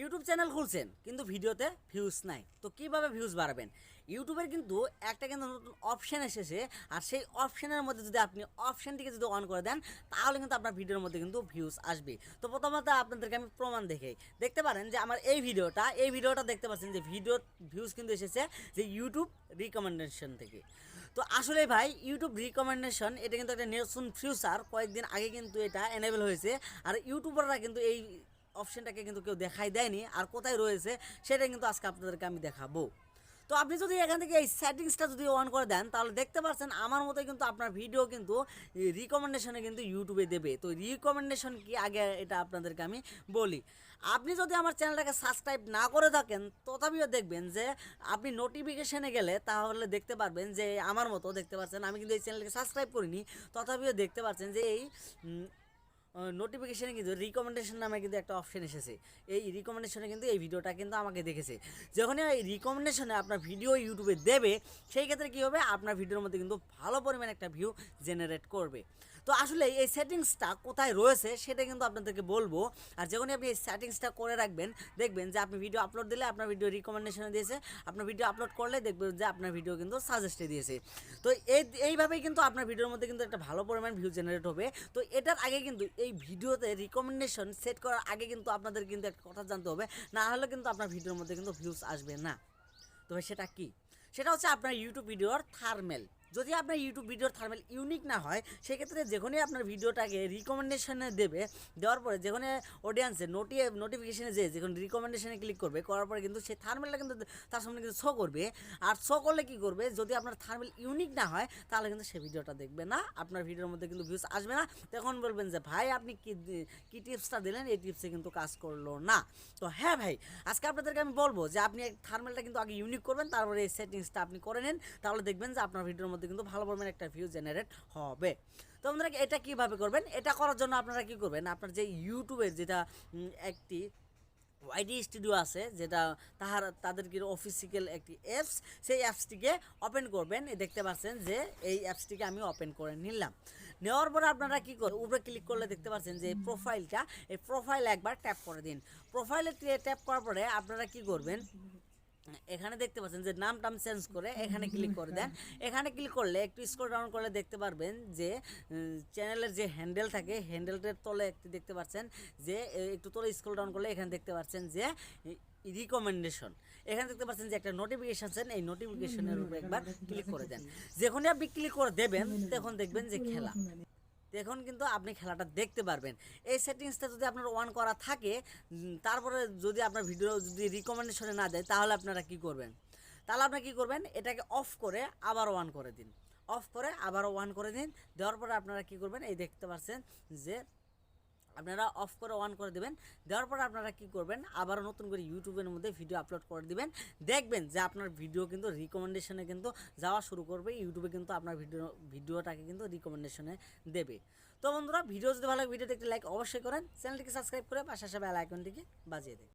YouTube channel খুলছেন, কিন্তু ভিডিওতে views নাই। তো কীভাবে ভিউজ বাড়াবেন? ইউটিউবের কিন্তু একটা কিন্তু নতুন অপশান এসেছে, আর সেই অপশানের মধ্যে যদি আপনি অপশানটিকে যদি অন করে দেন, তাহলে কিন্তু আপনার ভিডিওর মধ্যে কিন্তু ভিউজ আসবে। তো প্রথমত আপনাদেরকে আমি প্রমাণ দেখে দেখতে পারেন যে আমার এই ভিডিওটা এই ভিডিওটা দেখতে পাচ্ছেন যে ভিডিও ভিউজ কিন্তু এসেছে যে ইউটিউব রিকমেন্ডেশন থেকে। তো আসলে ভাই, ইউটিউব রিকমেন্ডেশন এটা কিন্তু একটা নতুন ফিউচার কয়েকদিন আগে কিন্তু এটা এনেবল হয়েছে। আর ইউটিউবাররা কিন্তু এই অপশনটাকে কিন্তু কেউ দেখাই দেয়নি আর কোথায় রয়েছে সেটা কিন্তু আজকে আপনাদেরকে আমি দেখাবো। তো আপনি যদি এখান থেকে এই সেটিংসটা যদি অন করে দেন, তাহলে দেখতে পাচ্ছেন আমার মতো কিন্তু আপনার ভিডিও কিন্তু রিকমেন্ডেশনে কিন্তু ইউটিউবে দেবে। তো রিকমেন্ডেশন কি আগে এটা আপনাদেরকে আমি বলি। আপনি যদি আমার চ্যানেলটাকে সাবস্ক্রাইব না করে থাকেন, তথাপিও দেখবেন যে আপনি নোটিফিকেশানে গেলে তাহলে দেখতে পারবেন যে আমার মতো দেখতে পাচ্ছেন, আমি কিন্তু এই চ্যানেলকে সাবস্ক্রাইব করিনি, তথাপিও দেখতে পাচ্ছেন যে এই নোটিফিকেশনে কিন্তু রিকমেন্ডেশন নামে কিন্তু একটা অপশান এসেছে। এই রিকমেন্ডেশনে কিন্তু এই ভিডিওটা কিন্তু আমাকে দেখেছে। যখনই এই রিকমেন্ডেশনে আপনার ভিডিও ইউটিউবে দেবে, সেই ক্ষেত্রে কী হবে? আপনার ভিডিওর মধ্যে কিন্তু ভালো পরিমাণে একটা ভিউ জেনারেট করবে। তো আসলে এই সেটিংসটা কোথায় রয়েছে সেটা কিন্তু আপনাদেরকে বলব। আর যখনই আপনি এই সেটিংসটা করে রাখবেন, দেখবেন যে আপনি ভিডিও আপলোড দিলে আপনার ভিডিও রিকমেন্ডেশনে দিয়েছে। আপনার ভিডিও আপলোড করলে দেখবেন যে আপনার ভিডিও কিন্তু সাজেস্টে দিয়েছে। তো এই, এইভাবেই কিন্তু আপনার ভিডিওর মধ্যে কিন্তু একটা ভালো পরিমাণ ভিউ জেনারেট হবে। তো এটার আগে কিন্তু এই ভিডিওতে রিকমেন্ডেশন সেট করার আগে কিন্তু আপনাদের কিন্তু একটা কথা জানতে হবে। না হলে কিন্তু আপনার ভিডিওর মধ্যে কিন্তু ভিউজ আসবে না। তবে সেটা কি? সেটা হচ্ছে আপনার ইউটিউব ভিডিওর থার্মেল যদি আপনার ইউটিউব ভিডিওর থার্মেল ইউনিক না হয়, সেক্ষেত্রে যখনই আপনার ভিডিওটাকে রিকমেন্ডেশনে দেবে। দেওয়ার পরে যেখানে অডিয়েন্সে নোটি নোটিফিকেশনে যে যখন রিকমেন্ডেশনে ক্লিক করবে, করার পরে কিন্তু সেই থার্মেলটা কিন্তু তার সামনে কিন্তু শো করবে। আর শো করলে কী করবে? যদি আপনার থার্মেল ইউনিক না হয়, তাহলে কিন্তু সেই ভিডিওটা দেখবে না। আপনার ভিডিওর মধ্যে কিন্তু ভিউজ আসবে না। তখন বলবেন যে, ভাই, আপনি কি কি টিপসটা দিলেন? এই টিপসে কিন্তু কাজ করল না। তো হ্যাঁ ভাই, আজকে আপনাদেরকে আমি বলব যে, আপনি থার্মেলটা কিন্তু আগে ইউনিক করবেন, তারপরে এই সেটিংসটা আপনি করে নেন। তাহলে দেখবেন যে আপনার ভিডিওর মধ্যে কিন্তু ভালো পরিমাণে একটা ভিউ জেনারেট হবে। তো আপনারা এটা কীভাবে করবেন? এটা করার জন্য আপনারা কি করবেন? আপনার যে ইউটিউবের যেটা একটি ওয়াইডি স্টুডিও আছে, যেটা তাহার, তাদের কি অফিসিক্যাল একটি অ্যাপস সেই অ্যাপসটিকে ওপেন করবেন। দেখতে পাচ্ছেন যে এই অ্যাপসটিকে আমি ওপেন করে নিলাম। নেওয়ার পরে আপনারা কি করবেন উপরে ক্লিক করলে দেখতে পাচ্ছেন যে এই প্রোফাইলটা এই প্রোফাইল একবার ট্যাপ করে দিন। প্রোফাইলে ট্যাপ করার পরে আপনারা কি করবেন? এখানে দেখতে পাচ্ছেন যে নাম টাম চেঞ্জ করে এখানে ক্লিক করে দেন। এখানে ক্লিক করলে, একটু স্ক্রল ডাউন করলে দেখতে পারবেন যে চ্যানেলের যে হ্যান্ডেল থাকে হ্যান্ডেলটার তলে একটু দেখতে পাচ্ছেন যে একটু তলে স্ক্রল ডাউন করলে এখানে দেখতে পাচ্ছেন যে রিকমেন্ডেশন এখানে দেখতে পাচ্ছেন যে একটা নোটিফিকেশন আছেন এই নোটিফিকেশনের উপরে একবার ক্লিক করে দেন। যখনই আপনি ক্লিক করে দেবেন, তখন দেখবেন যে খেলা। দেখুন কিন্তু আপনি খেলাটা দেখতে পারবেন। এই সেটিংসটা যদি আপনার ওয়ান করা থাকে তারপরে যদি আপনার ভিডিও যদি রিকমেন্ডেশনে না দেয়, তাহলে আপনারা কি করবেন? তাহলে আপনি কি করবেন? এটাকে অফ করে আবার অন করে দিন। অফ করে আবারও ওয়ান করে দিন। দেওয়ার পরে আপনারা কি করবেন? এই দেখতে পাচ্ছেন যে আপনারা অফ করে অন করে দেবেন। দেওয়ার পর আপনারা কি করবেন? আবার নতুন করে ইউটিউবের মধ্যে ভিডিও আপলোড করে দিবেন। দেখবেন যে আপনার ভিডিও কিন্তু রিকমেন্ডেশনে কিন্তু যাওয়া শুরু করবে। ইউটিউবে কিন্তু আপনার ভিডিও ভিডিওটাকে কিন্তু রিকমেন্ডেশনে দেবে। তো বন্ধুরা ভিডিও যদি ভালো লাগে ভিডিও দেখতে লাইক অবশ্যই করেন। চ্যানেলটিকে সাবস্ক্রাইব করে পাশে বেল আইকনটিকে বাজিয়ে দেন।